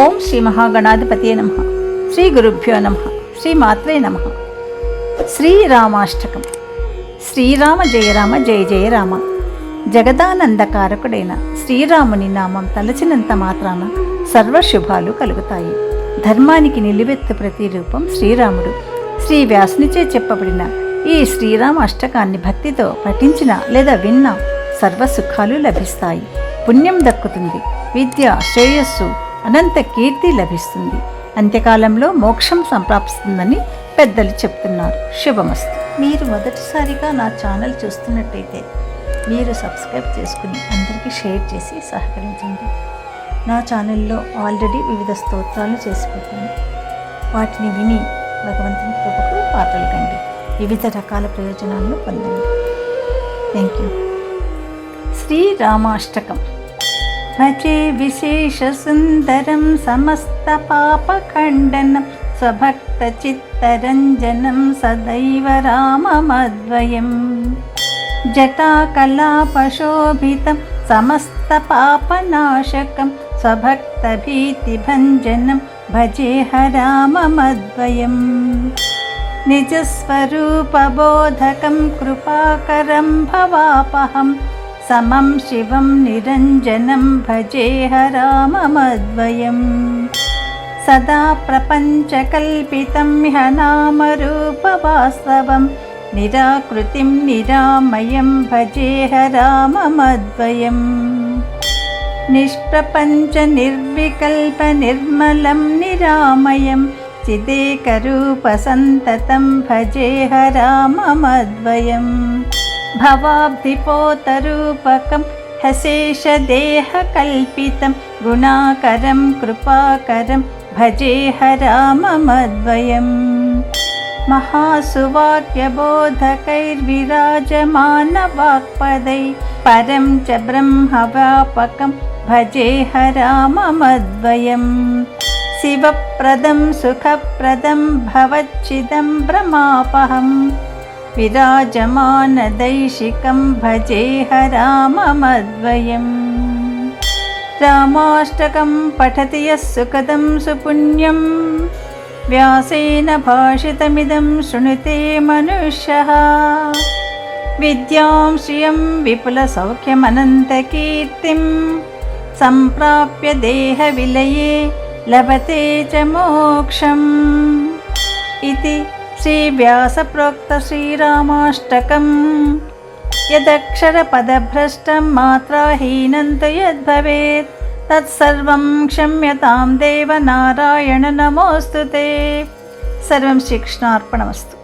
ఓం శ్రీ మహాగణాధిపతియే నమ. శ్రీ గురుభ్యో నమ. శ్రీ మాత్రే నమ. శ్రీరామాష్టకం శ్రీరామ జయరామ జయ జయ రామ. జగదానందకారకుడైన శ్రీరాముని నామం తలచినంత మాత్రాన సర్వశుభాలు కలుగుతాయి. ధర్మానికి నిలువెత్తు ప్రతిరూపం శ్రీరాముడు. శ్రీ వ్యాసునిచే చెప్పబడిన ఈ శ్రీరామ అష్టకాన్ని భక్తితో పఠించిన లేదా విన్న సర్వ సుఖాలు లభిస్తాయి. పుణ్యం దక్కుతుంది. విద్య శ్రేయస్సు అనంత కీర్తి లభిస్తుంది. అంత్యకాలంలో మోక్షం సంప్రాపిస్తుందని పెద్దలు చెప్తున్నారు. శుభమస్తు. మీరు మొదటిసారిగా నా ఛానల్ చూస్తున్నట్టయితే మీరు సబ్స్క్రైబ్ చేసుకుని అందరికీ షేర్ చేసి సహకరించండి. నా ఛానల్లో ఆల్రెడీ వివిధ స్తోత్రాలు చేసి పెట్టాను వాటిని విని భగవంతుని కృపకు పాటలు కండి. వివిధ రకాల ప్రయోజనాలను పొందండి. థ్యాంక్ యూ శ్రీరామాష్టకం भजे विशेषसुन्दरं समस्तपापखण्डनं स्वभक्तचित्तरञ्जनं सदैव राममद्वयम् जटाकलापशोभितं समस्तपापनाशकं स्वभक्तभीतिभञ्जनं भजे हराममद्वयं। निजस्वरूपबोधकं कृपाकरं भवापहम् समं शिवं निरञ्जनं भजेह राममद्वयम् सदा प्रपञ्चकल्पितं ह्यनामरूपवास्तवं निराकृतिं निरामयं भजेह राममद्वयम् निष्प्रपञ्चनिर्विकल्पनिर्मलं निरामयं चिदेकरूपसन्ततं भजेह राममद्वयम् भवाब्धिपोतरूपकं हशेषदेहकल्पितं गुणाकरं कृपाकरं भजेह राममद्वयम् महासुवाक्यबोधकैर्विराजमानवाक्पदै परं च ब्रह्मव्यापकं भजेह राममद्वयम् शिवप्रदं सुखप्रदं भवच्चिदं भ्रमापहम् विराजमानदैशिकं भजेह राममद्वयम् रामाष्टकं पठति यः सुखदं सुपुण्यं व्यासेन भाषितमिदं शृणुते मनुष्यः। विद्यां श्रियं विपुलसौख्यमनन्तकीर्तिं सम्प्राप्य देहविलये लभते च मोक्षम्। इति श्रीव्यासप्रोक्तश्रीरामाष्टकम् यदक्षरपदभ्रष्टं मात्राहीनं तु यद्भवेत् तत्सर्वं क्षम्यतां देवनारायण नमोऽस्तु ते सर्वं श्रीकृष्णार्पणमस्तु